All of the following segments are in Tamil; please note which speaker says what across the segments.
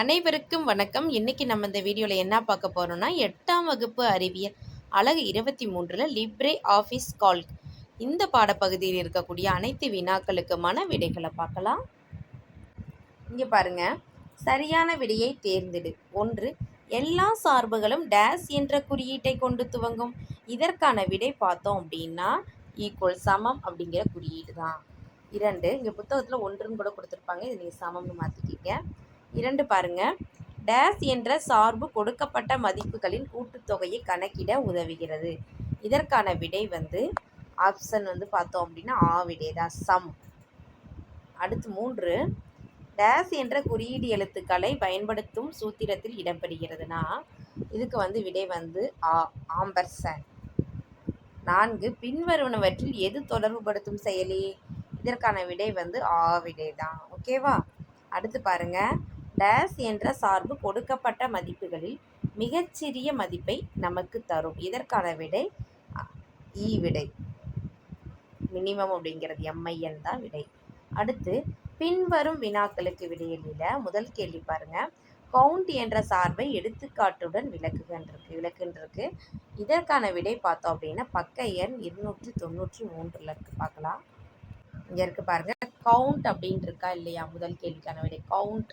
Speaker 1: அனைவருக்கும் வணக்கம். இன்னைக்கு நம்ம இந்த வீடியோவில் என்ன பார்க்க போகிறோம்னா எட்டாம் வகுப்பு அறிவியல் அழகு இருபத்தி மூன்றில் லிப்ரே ஆஃபீஸ் கால். இந்த பாடப்பகுதியில் இருக்கக்கூடிய அனைத்து வினாக்களுக்குமான விடைகளை பார்க்கலாம். இங்கே பாருங்க. சரியான விடையை தேர்ந்தெடு. ஒன்று எல்லா சார்புகளும் டேஸ் என்ற குறியீட்டை கொண்டு துவங்கும். இதற்கான விடை பார்த்தோம் அப்படின்னா ஈக்குவல் சமம் அப்படிங்கிற குறியீடு தான் இரண்டு இங்கே புத்தகத்தில் ஒன்றுன்னு கூட கொடுத்துருப்பாங்க. இது நீங்கள் சமம்னு மாற்றிக்கிங்க இரண்டு பாருங்க. டேஸ் என்ற சார்பு கொடுக்கப்பட்ட மதிப்புகளின் கூட்டுத்தொகையை கணக்கிட உதவுகிறது. இதற்கான விடை வந்து ஆப்ஷன் வந்து பார்த்தோம் அப்படின்னா ஆ விடை தான் சம் அடுத்து மூன்று. டேஸ் என்ற குறியீடு எழுத்துக்களை பயன்படுத்தும் சூத்திரத்தில் இடம்பெறுகிறதுனா இதுக்கு வந்து விடை வந்து ஆ ஆம்பர்சன் நான்கு. பின்வருவனவற்றில் எது தொடர்புபடுத்தும் செயலி? இதற்கான விடை வந்து ஆ விடை தான். ஓகேவா? அடுத்து பாருங்கள் டேஸ் என்ற சார்பு கொடுக்கப்பட்ட மதிப்புகளில் மிகச்சிறிய மதிப்பை நமக்கு தரும். இதற்கான விடை இ e விடை. மினிமம் அப்படிங்கிறது எம்ஐஎன் தான் விடை. அடுத்து பின்வரும் வினாக்களுக்கு விடையில முதல் கேள்வி பாருங்க. கவுண்ட் என்ற சார்பை எடுத்துக்காட்டுடன் விளக்குகின்றிருக்கு விளக்குன்றிருக்கு இதற்கான விடை பார்த்தோம் அப்படின்னா பக்க எண் இருநூற்றி தொண்ணூற்றி மூன்றில் இருக்கு பார்க்கலாம். இங்கே இருக்கு பாருங்க. கவுண்ட் அப்படின்ட்டு இருக்கா இல்லையா? முதல் கேள்விக்கான விடை. கவுண்ட்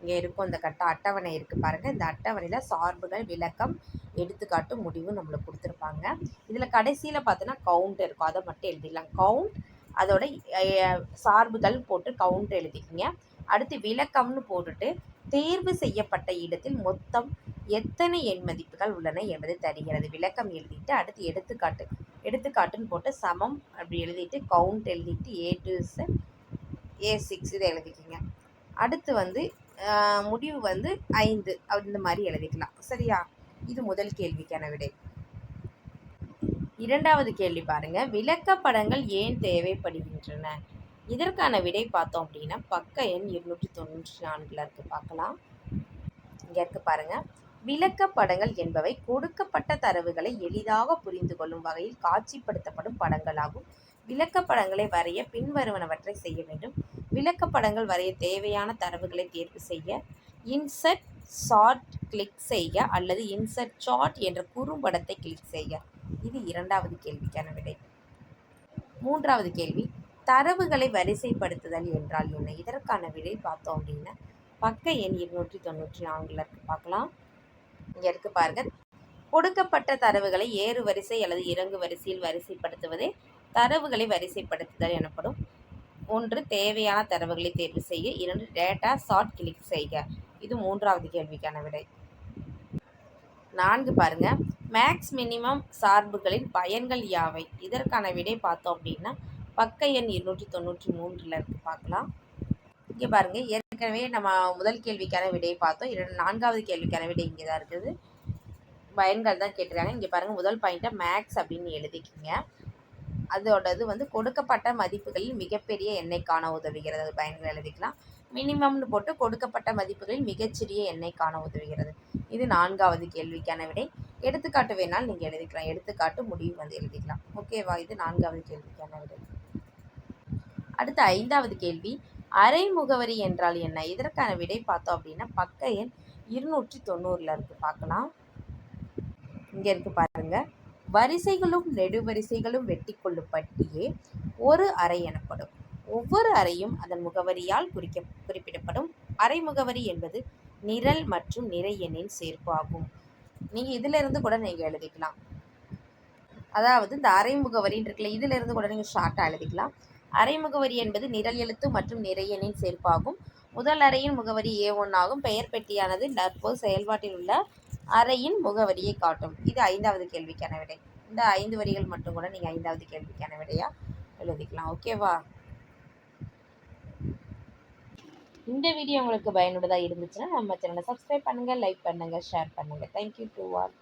Speaker 1: இங்கே இருக்கும். இந்த கட்ட அட்டவணை இருக்குது பாருங்கள் இந்த அட்டவணையில் சார்புகள் விளக்கம் எடுத்துக்காட்டு முடிவு நம்மளுக்கு கொடுத்துருப்பாங்க. இதில் கடைசியில் பார்த்தோன்னா கவுண்ட் இருக்கும். அதை மட்டும் எழுதிடலாம். கவுண்ட் அதோட சார்புகள் போட்டு கவுண்ட் எழுதிக்கிங்க. அடுத்து விளக்கம்னு போட்டுட்டு தேர்வு செய்யப்பட்ட இடத்தில் மொத்தம் எத்தனை எண் மதிப்புகள் உள்ளன என்பதை தருகிறது. விளக்கம் எழுதிட்டு அடுத்து எடுத்துக்காட்டு எடுத்துக்காட்டுன்னு போட்டு சமம் அப்படி எழுதிட்டு கவுண்ட் எழுதிட்டு ஏ டு ஏ சிக்ஸ் இதை எழுதிக்கிங்க. அடுத்து வந்து முடிவு வந்து ஐந்து. இந்த மாதிரி எழுதிக்கலாம். சரியா? இது முதல் கேள்விக்கான விடை. இரண்டாவது கேள்வி பாருங்க. விளக்கப்படங்கள் ஏன் தேவைப்படுகின்றன? இதற்கான விடை பார்த்தோம் அப்படின்னா பக்க எண் இருநூற்றி தொண்ணூற்றி நான்கில் இருக்கு. பார்க்கலாம். இங்கே இருக்கு பாருங்க. விளக்கப்படங்கள் என்பவை கொடுக்கப்பட்ட தரவுகளை எளிதாக புரிந்து கொள்ளும் வகையில் காட்சிப்படுத்தப்படும் படங்களாகும். விளக்கப்படங்களை வரைய பின்வருவனவற்றை செய்ய வேண்டும். விளக்கப்படங்கள் வரைய தேவையான தரவுகளை தேர்வு செய்ய இன்சர்ட் ஷார்ட் கிளிக் செய்ய அல்லது இன்சர்ட் ஷார்ட் என்ற குறும்படத்தை கிளிக் செய்ய இது இரண்டாவது கேள்விக்கான விடை. மூன்றாவது கேள்வி தரவுகளை வரிசைப்படுத்துதல் என்றால் என்ன? இதற்கான விடை பார்த்தோம் அப்படின்னா பக்க எண் இருநூற்றி தொண்ணூற்றி நான்கில் இருக்கு. பார்க்கலாம். இங்கே இருக்கு பாருங்கள் கொடுக்கப்பட்ட தரவுகளை ஏறு வரிசை அல்லது இறங்கு வரிசையில் வரிசைப்படுத்துவதே தரவுகளை வரிசைப்படுத்துதல் எனப்படும். ஒன்று தேவையான தரவுகளை தேர்வு செய்ய. இரண்டு டேட்டா ஷார்ட் கிளிக் செய்க. இது மூன்றாவது கேள்விக்கான விடை. நான்கு பாருங்க. மேக்ஸ் மினிமம் சார்புகளின் பயன்கள் யாவை? இதற்கான விடை பார்த்தோம் அப்படின்னா பக்க எண் இருநூற்றி தொண்ணூற்றி மூன்றில் இருக்கு. பார்க்கலாம். இங்கே பாருங்க. ஏற்கனவே நம்ம முதல் கேள்விக்கான விடையை பார்த்தோம். இரண்டு நான்காவது கேள்விக்கான விடை இங்கே தான் இருக்குது. பயன்கள் தான் கேட்டிருக்காங்க. இங்கே பாருங்கள் முதல் பாயிண்ட்டை மேக்ஸ் அப்படின்னு எழுதிக்கிங்க. அதோடது வந்து கொடுக்கப்பட்ட மதிப்புகளில் மிகப்பெரிய எண்ணெய் காண உதவுகிறது. அது பயன்கள் எழுதிக்கலாம். மினிமம்னு போட்டு கொடுக்கப்பட்ட மதிப்புகளில் மிகச்சிறிய எண்ணெய் காண உதவுகிறது. இது நான்காவது கேள்விக்கான விடை. எடுத்துக்காட்டு வேணால் நீங்கள் எழுதிக்கலாம். எடுத்துக்காட்டு முடிவு வந்து எழுதிக்கலாம். ஓகேவா? இது நான்காவது கேள்விக்கான விடை. அடுத்த ஐந்தாவது கேள்வி. அரை முகவரி என்றால் என்ன? இதற்கான விடை பார்த்தோம் அப்படின்னா பக்க எண் இருநூற்றி தொண்ணூறில் இருக்குது பார்க்கலாம். இங்கே இருக்குது பாருங்கள் வரிசைகளும் நெடுவரிசைகளும் வெட்டி கொள்ளும் பட்டியே ஒரு அறை எனப்படும். ஒவ்வொரு அறையும் அதன் முகவரியால் குறிக்க குறிப்பிடப்படும். அறை முகவரி என்பது நிரல் மற்றும் நிறை எண்ணின் சேர்ப்பு ஆகும். நீங்கள் இதிலிருந்து கூட நீங்கள் எழுதிக்கலாம். அதாவது இந்த அரை முகவரின்னு இருக்குல்ல இதிலிருந்து கூட நீங்கள் ஷார்ட்டாக எழுதிக்கலாம். அரை முகவரி என்பது நிரல் எழுத்து மற்றும் நிறை எண்ணின் சேர்ப்பாகும். முதல் அறையின் முகவரி ஏ ஒன் ஆகும். பெயர் பெட்டியானது தற்போது செயல்பாட்டில் உள்ள அறையின் முகவரியை காட்டும். இது ஐந்தாவது கேள்விக்கான விடை. இந்த ஐந்து வரிகள் மட்டும் கூட நீங்கள் ஐந்தாவது கேள்விக்கான விடையாக எழுதிக்கலாம். ஓகேவா இந்த வீடியோ உங்களுக்கு பயனுள்ளதாக இருந்துச்சுன்னா நம்ம சேனலை சப்ஸ்கிரைப் பண்ணுங்கள் லைக் பண்ணுங்கள் ஷேர் பண்ணுங்கள் தேங்க்யூ டு ஆல்